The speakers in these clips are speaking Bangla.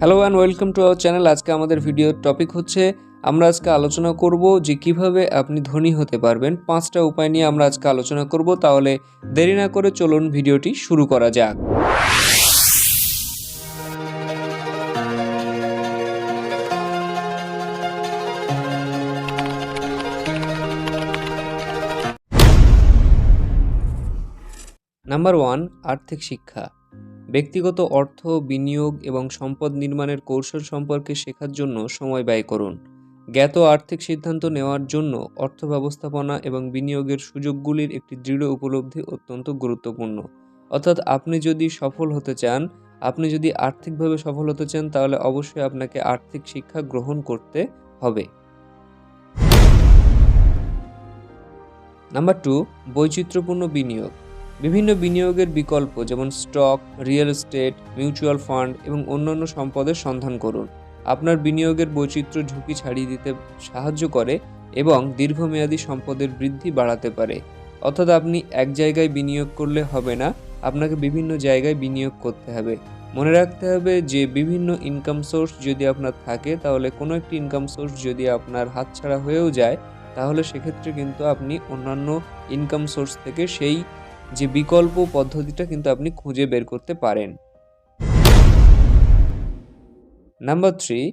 Hello and welcome to our channel আজকে আমাদের ভিডিওর টপিক হচ্ছে, আমরা আজকে আলোচনা করব যে কীভাবে আপনি ধনী হতে পারবেন। পাঁচটা উপায় নিয়ে আমরা আজকে আলোচনা করব, তাহলে দেরি না করে চলুন ভিডিওটি শুরু করা যাক। নাম্বার ওয়ান আর্থিক শিক্ষা। ব্যক্তিগত অর্থ, বিনিয়োগ এবং সম্পদ নির্মাণের কৌশল সম্পর্কে শেখার জন্য সময় ব্যয় করুন। জ্ঞাত আর্থিক সিদ্ধান্ত নেওয়ার জন্য অর্থ ব্যবস্থাপনা এবং বিনিয়োগের সুযোগগুলির একটি দৃঢ় উপলব্ধি অত্যন্ত গুরুত্বপূর্ণ। অর্থাৎ আপনি যদি সফল হতে চান, আপনি যদি আর্থিকভাবে সফল হতে চান, তাহলে অবশ্যই আপনাকে আর্থিক শিক্ষা গ্রহণ করতে হবে। নাম্বার টু, বৈচিত্র্যপূর্ণ বিনিয়োগ। বিভিন্ন বিনিয়োগের বিকল্প, যেমন stock, real estate, mutual fund এবং অন্যান্য সম্পদের সন্ধান করুন। আপনার বিনিয়োগের বৈচিত্র্য ঝুঁকি ছাড়িয়ে দিতে সাহায্য করে এবং দীর্ঘমেয়াদী সম্পদের বৃদ্ধি বাড়াতে পারে। অর্থাৎ আপনি এক জায়গায় বিনিয়োগ করলে হবে না, আপনাকে বিভিন্ন জায়গায় বিনিয়োগ করতে হবে। মনে রাখতে হবে যে বিভিন্ন ইনকাম সোর্স যদি আপনার থাকে, তাহলে কোনো একটি ইনকাম সোর্স যদি আপনার হাতছাড়া হয়েও যায়, তাহলে সেক্ষেত্রে কিন্তু আপনি অন্যান্য ইনকাম সোর্স থেকে সেই যে বিকল্প পদ্ধতিটা কিন্তু আপনি খুঁজে বের করতে পারেন। নাম্বার থ্রি,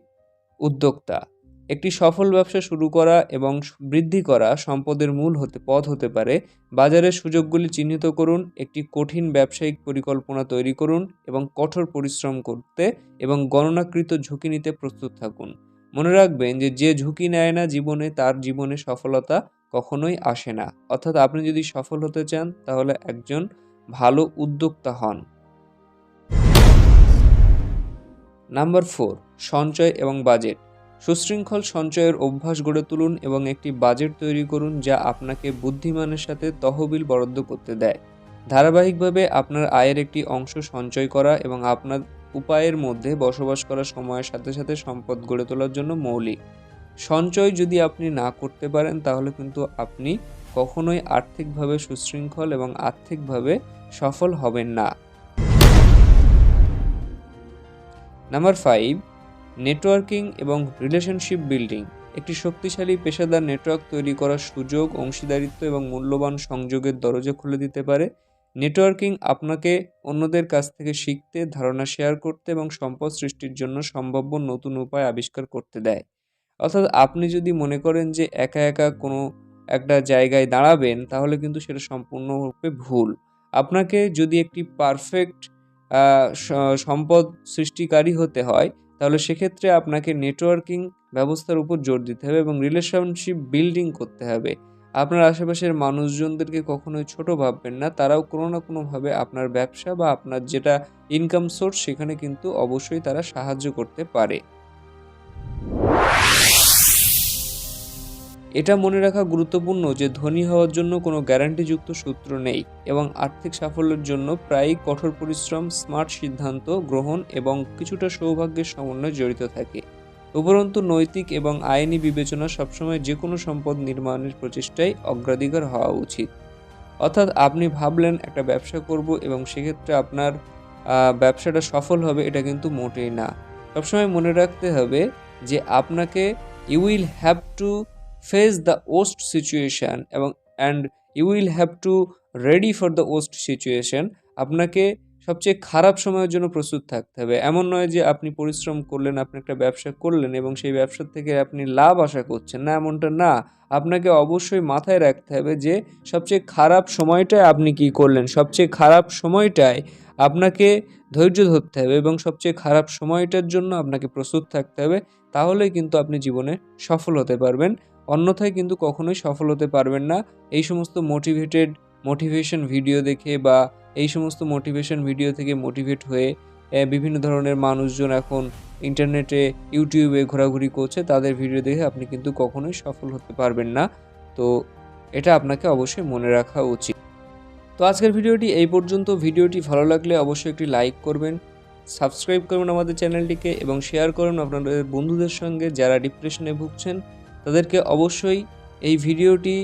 উদ্যোক্তা। একটি সফল ব্যবসা শুরু করা এবং বৃদ্ধি করা সম্পদের মূল হতে, পথ হতে পারে। বাজারের সুযোগগুলি চিহ্নিত করুন, একটি কঠিন ব্যবসায়িক পরিকল্পনা তৈরি করুন এবং কঠোর পরিশ্রম করতে এবং গণনাকৃত ঝুঁকি নিতে প্রস্তুত থাকুন। মনে রাখবেন যে যে ঝুঁকি নেয় না জীবনে, তার জীবনে সফলতা কখনোই আসে না। অর্থাৎ আপনি যদি সফল হতে চান, তাহলে একজন ভালো উদ্যোক্তা হন। নাম্বার ফোর, সঞ্চয় এবং বাজেট। সুশৃঙ্খল সঞ্চয়ের অভ্যাস গড়ে তুলুন এবং একটি বাজেট তৈরি করুন যা আপনাকে বুদ্ধিমানের সাথে তহবিল বরাদ্দ করতে দেয়। ধারাবাহিকভাবে আপনার আয়ের একটি অংশ সঞ্চয় করা এবং আপনার উপায়ের মধ্যে বসবাস করার সময়ের সাথে সাথে সম্পদ গড়ে তোলার জন্য মৌলিক সঞ্চয় যদি আপনি না করতে পারেন, তাহলে কিন্তু আপনি কখনোই আর্থিকভাবে সুশৃঙ্খল এবং আর্থিকভাবে সফল হবেন না। নাম্বার ফাইভ নেটওয়ার্কিং এবং রিলেশনশিপ বিল্ডিং একটি শক্তিশালী পেশাদার নেটওয়ার্ক তৈরি করার সুযোগ, অংশীদারিত্ব এবং মূল্যবান সংযোগের দরজা খুলে দিতে পারে। নেটওয়ার্কিং আপনাকে অন্যদের কাছ থেকে শিখতে, ধারণা শেয়ার করতে এবং সম্পদ সৃষ্টির জন্য সম্ভাব্য নতুন উপায় আবিষ্কার করতে দেয়। অর্থাৎ আপনি যদি মনে করেন যে একা একা কোনো একটা জায়গায় দাঁড়াবেন, তাহলে কিন্তু সেটা সম্পূর্ণরূপে ভুল। আপনাকে যদি একটি পারফেক্ট সম্পদ সৃষ্টিকারী হতে হয়, তাহলে সেক্ষেত্রে আপনাকে নেটওয়ার্কিং ব্যবস্থার উপর জোর দিতে হবে এবং রিলেশনশিপ বিল্ডিং করতে হবে। আপনার আশেপাশের মানুষজনদেরকে কখনোই ছোট ভাববেন না, তারাও কোনো না কোনোভাবে আপনার ব্যবসা বা আপনার যেটা ইনকাম সোর্স সেখানে কিন্তু অবশ্যই তারা সাহায্য করতে পারে। এটা মনে রাখা গুরুত্বপূর্ণ যে ধনী হওয়ার জন্য কোনো গ্যারান্টিযুক্ত সূত্র নেই এবং আর্থিক সাফল্যের জন্য প্রায়ই কঠোর পরিশ্রম, স্মার্ট সিদ্ধান্ত গ্রহণ এবং কিছুটা সৌভাগ্যের সমন্বয় জড়িত থাকে। উপরন্তু নৈতিক এবং আইনি বিবেচনা সবসময় যে কোনো সম্পদ নির্মাণের প্রচেষ্টায় অগ্রাধিকার হওয়া উচিত। অর্থাৎ আপনি ভাবলেন একটা ব্যবসা করব এবং সেক্ষেত্রে আপনার ব্যবসাটা সফল হবে এটা কিন্তু মোটেই না। সবসময় মনে রাখতে হবে যে আপনাকে you will have to face the worst situation এবং and you will have to ready for the worst situation আপনাকে সবচেয়ে খারাপ সময়ের জন্য প্রস্তুত থাকতে হবে। এমন নয় যে আপনি পরিশ্রম করলেন, আপনি একটা ব্যবসা করলেন এবং সেই ব্যবসা থেকে আপনি লাভ আশা করছেন না, এমনটা না। আপনাকে অবশ্যই মাথায় রাখতে হবে যে সবচেয়ে খারাপ সময়টায় আপনি কি করলেন, সবচেয়ে খারাপ সময়টায় আপনাকে ধৈর্য ধরতে হবে এবং সবচেয়ে খারাপ সময়টার জন্য আপনাকে প্রস্তুত থাকতে হবে, তাহলেই কিন্তু আপনি জীবনে সফল হতে পারবেন। অন্যথায় কিন্তু কখনোই সফল হতে পারবেন না। এই সমস্ত মোটিভেটেড মোটিভেশন ভিডিও দেখে বা এই সমস্ত মোটিভেশন ভিডিও থেকে মোটিভেট হয়ে বিভিন্ন ধরনের মানুষজন এখন ইন্টারনেটে ইউটিউবে ঘোরাঘুরি করছে, তাদের ভিডিও দেখে আপনি কিন্তু কখনোই সফল হতে পারবেন না। তো এটা আপনাকে অবশ্যই মনে রাখা উচিত। তো আজকের ভিডিওটি এই পর্যন্ত। ভিডিওটি ভালো লাগলে অবশ্যই একটি লাইক করবেন, সাবস্ক্রাইব করবেন আমাদের চ্যানেলটিকে এবং শেয়ার করুন আপনাদের বন্ধুদের সঙ্গে যারা ডিপ্রেশনে ভুগছেন। তাদেরকে অবশ্যই এই ভিডিওটি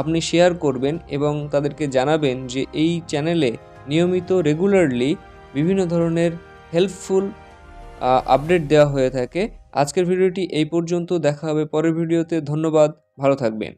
আপনি শেয়ার করবেন এবং তাদেরকে জানাবেন যে এই চ্যানেলে নিয়মিত, রেগুলারলি বিভিন্ন ধরনের হেল্পফুল আপডেট দেওয়া হয়ে থাকে। আজকের ভিডিওটি এই পর্যন্ত। দেখা হবে পরের ভিডিওতে। ধন্যবাদ। ভালো থাকবেন।